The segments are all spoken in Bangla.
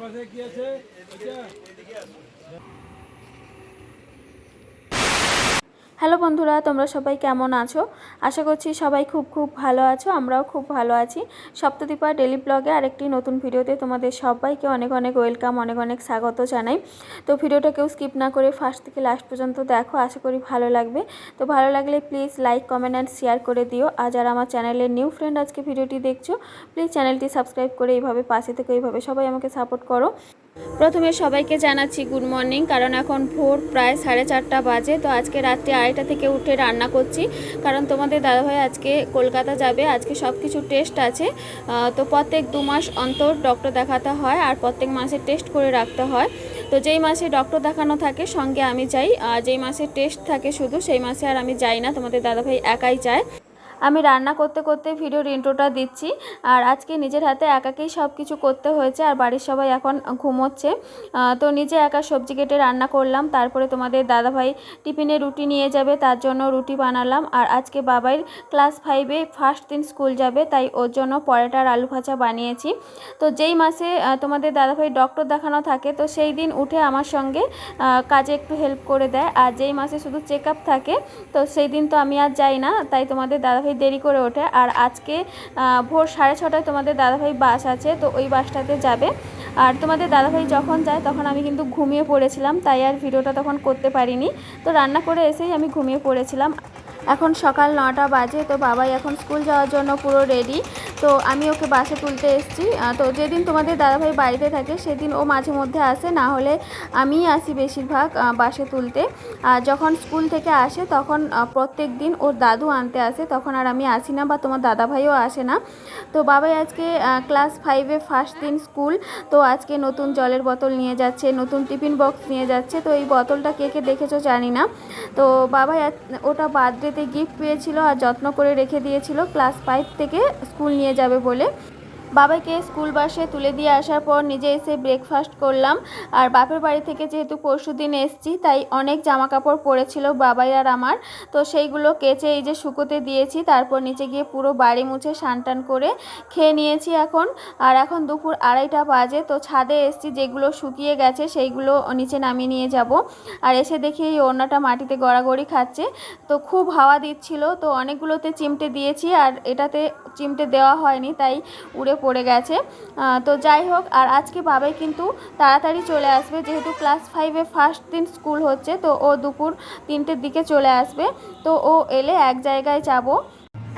পাশে কি আছে হ্যালো বন্ধুরা, তোমরা সবাই কেমন আছো? আশা করছি সবাই খুব খুব ভালো আছো, আমরাও খুব ভালো আছি। সপ্তদীপা ডেলি ব্লগে আরেকটি নতুন ভিডিওতে তোমাদের সবাইকে অনেক অনেক ওয়েলকাম, অনেক অনেক স্বাগত জানাই। তো ভিডিওটা কেউ স্কিপ না করে ফার্স্ট থেকে লাস্ট পর্যন্ত দেখো, আশা করি ভালো লাগবে। তো ভালো লাগলে please like, comment and share করে দিও। আর যারা আমার চ্যানেলের নিউ ফ্রেন্ড আজকে ভিডিওটি দেখছ, প্লিজ চ্যানেলটি সাবস্ক্রাইব করে এইভাবে পাশে থেকে এইভাবে সবাই আমাকে সাপোর্ট করো। প্রথমে সবাইকে জানাচ্ছি গুড মর্নিং কারণ এখন ভোর প্রায় সাড়ে চারটা বাজে, তো আজকে রাত্রে আড়াইটা থেকে উঠে রান্না করছি। কারণ তোমাদের দাদাভাই আজকে কলকাতা যাবে, আজকে সব কিছু টেস্ট আছে তো প্রত্যেক দু মাস অন্তর ডক্টর দেখাতে হয়, আর প্রত্যেক মাসে টেস্ট করে রাখতে হয়। তো যেই মাসে ডক্টর দেখানো থাকে, সঙ্গে আমি যাই। যেই মাসে টেস্ট থাকে শুধু, সেই মাসে আর আমি যাই না, তোমাদের দাদাভাই একাই যায়। আমি রান্না করতে করতে ভিডিওর ইন্ট্রোটা দিচ্ছি। আর আজকে নিজের হাতে একাকেই সব কিছু করতে হয়েছে আর বাড়ির সবাই এখন ঘুমোচ্ছে। তো নিজে একা সবজি কেটে রান্না করলাম, তারপরে তোমাদের দাদাভাই টিফিনে রুটি নিয়ে যাবে, তার জন্য রুটি বানালাম। আর আজকে বাবাই ক্লাস ফাইভে ফার্স্ট দিন স্কুল যাবে, তাই ওর জন্য পরোটার আলু ভাজা বানিয়েছি। তো যেই মাসে তোমাদের দাদাভাই ডক্টর দেখানো থাকে, তো সেই দিন উঠে আমার সঙ্গে কাজে একটু হেল্প করে দেয়। আর যেই মাসে শুধু চেক থাকে, তো সেই দিন তো আমি আর যাই না, তাই তোমাদের দাদাভাই দেরি করে ওঠে। আর আজকে ভোর সাড়ে ছটায় তোমাদের দাদাভাই বাস আছে, তো ওই বাসটাতে যাবে। আর তোমাদের দাদাভাই যখন যায়, তখন আমি কিন্তু ঘুমিয়ে পড়েছিলাম, তাই আর ভিডিওটা তখন করতে পারিনি। তো রান্না করে এসেই আমি ঘুমিয়ে পড়েছিলাম। এখন সকাল নটা বাজে, তো বাবাই এখন স্কুল যাওয়ার জন্য পুরো রেডি তো আমি ওকে বাসে তুলতে এসেছি। তো যেদিন তোমাদের দাদাভাই বাড়িতে থাকে, সেদিন ও মাঝে মধ্যে আসে। না হলে আমিই আসি বেশিরভাগ বাসে তুলতে। আর যখন স্কুল থেকে আসে, তখন প্রত্যেক দিন ওর দাদু আনতে আসে। তখন আর আমি আসি না বা তোমার দাদাভাইও আসে না। তো বাবাই আজকে ক্লাস ফাইভে ফার্স্ট দিন স্কুল। তো আজকে নতুন জলের বোতল নিয়ে যাচ্ছে, নতুন টিফিন বক্স নিয়ে যাচ্ছে। তো এই বোতলটা কে কে দেখেছ জানি না। তো বাবাই ওটা বার্থডেতে গিফট পেয়েছিল আর যত্ন করে রেখে দিয়েছিল। ক্লাস ফাইভ থেকে স্কুল নিয়ে যাবে বলে। বাবাকে স্কুল বাসে তুলে দিয়ে আসার পর নিজে এসে ব্রেকফাস্ট করলাম। আর বাপের বাড়ি থেকে যেহেতু পরশু দিন এসছি, তাই অনেক জামা কাপড় পরেছিল বাবাই আর আমার। তো সেইগুলো কেচে এই যে শুকোতে দিয়েছি, তারপর নিচে গিয়ে পুরো বাড়ি মুছে টান করে খেয়ে নিয়েছি এখন। আর এখন দুপুর আড়াইটা বাজে, তো ছাদে এসছি, যেগুলো শুকিয়ে গেছে সেইগুলো নিচে নামিয়ে নিয়ে যাব। আর এসে দেখি এই ওড়নাটা মাটিতে গড়াগড়ি খাচ্ছে। তো খুব হাওয়া দিচ্ছিল, তো অনেকগুলোতে চিমটে দিয়েছি। আর এটাতে চিমটে দেওয়া হয়নি, তাই উড়ে পড়ে গেছে। তো যাই হোক, আর আজকে বাবাই কিন্তু তাড়াতাড়ি চলে আসবে, যেহেতু ক্লাস ফাইভে ফার্স্ট দিন স্কুল হচ্ছে, তো ও দুপুর তিনটের দিকে চলে আসবে। তো ও এলে এক জায়গায় যাব।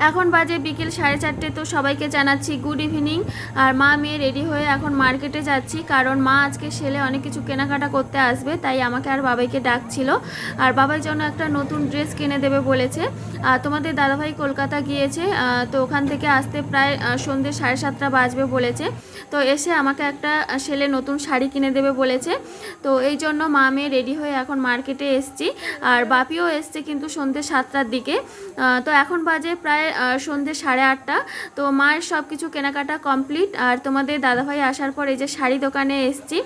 এখন বাজে বিকেল সাড়ে চারটে, তো সবাইকে জানাচ্ছি গুড ইভিনিং আর মা, মেয়ে রেডি হয়ে এখন মার্কেটে যাচ্ছি, কারণ মা আজকে সেলে অনেক কিছু কেনাকাটা করতে আসবে, তাই আমাকে আর বাবাইকে ডাকছিল। আর বাবার জন্য একটা নতুন ড্রেস কিনে দেবে বলেছে। আর তোমাদের দাদাভাই কলকাতা গিয়েছে তো ওখান থেকে আসতে প্রায় সন্ধ্যে সাড়ে সাতটা বাজবে বলেছে। তো এসে আমাকে একটা সেলে নতুন শাড়ি কিনে দেবে বলেছে। তো এই জন্য মা, মেয়ে রেডি হয়ে এখন মার্কেটে এসছি। আর বাপিও এসছে কিন্তু সন্ধ্যে সাতটার দিকে। তো এখন বাজে প্রায় আহ, সন্ধ্যে সাড়ে আটটা। তো মায়ের সব কিছু কেনাকাটা কমপ্লিট। আর তোমাদের দাদাভাই আসার পর এই যে শাড়ি দোকানে এসছি।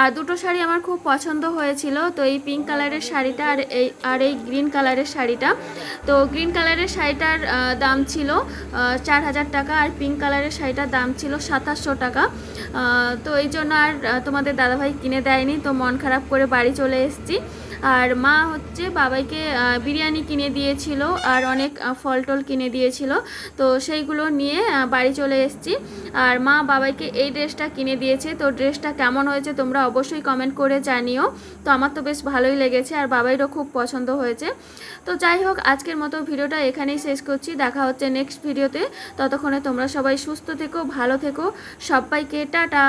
আর দুটো শাড়ি আমার খুব পছন্দ হয়েছিল। তো এই পিঙ্ক কালারের শাড়িটা আর এই আর এই গ্রিন কালারের শাড়িটা। তো গ্রিন কালারের শাড়িটার দাম ছিল চার হাজার টাকা। আর পিঙ্ক কালারের শাড়িটার দাম ছিল সাতাশশো টাকা। তো এই জন্য আর তোমাদের দাদাভাই কিনে দেয়নি। তো মন খারাপ করে বাড়ি চলে এসেছি। আর মা হচ্ছে বাবাইকে বিরিয়ানি কিনে দিয়েছিল আর অনেক ফল টল কিনে দিয়েছিল। তো সেইগুলো নিয়ে বাড়ি চলে এসেছি। আর মা বাবাইকে এই ড্রেসটা কিনে দিয়েছে। তো ড্রেসটা কেমন হয়েছে তোমরা অবশ্যই কমেন্ট করে জানিও। তো আমার তো বেশ ভালোই লেগেছে আর বাবাইরও খুব পছন্দ হয়েছে। তো যাই হোক, আজকের মতো ভিডিওটা এখানেই শেষ করছি। দেখা হচ্ছে নেক্সট ভিডিওতে। ততক্ষণে তোমরা সবাই সুস্থ থেকো, ভালো থেকো। সবাইকে টাটা।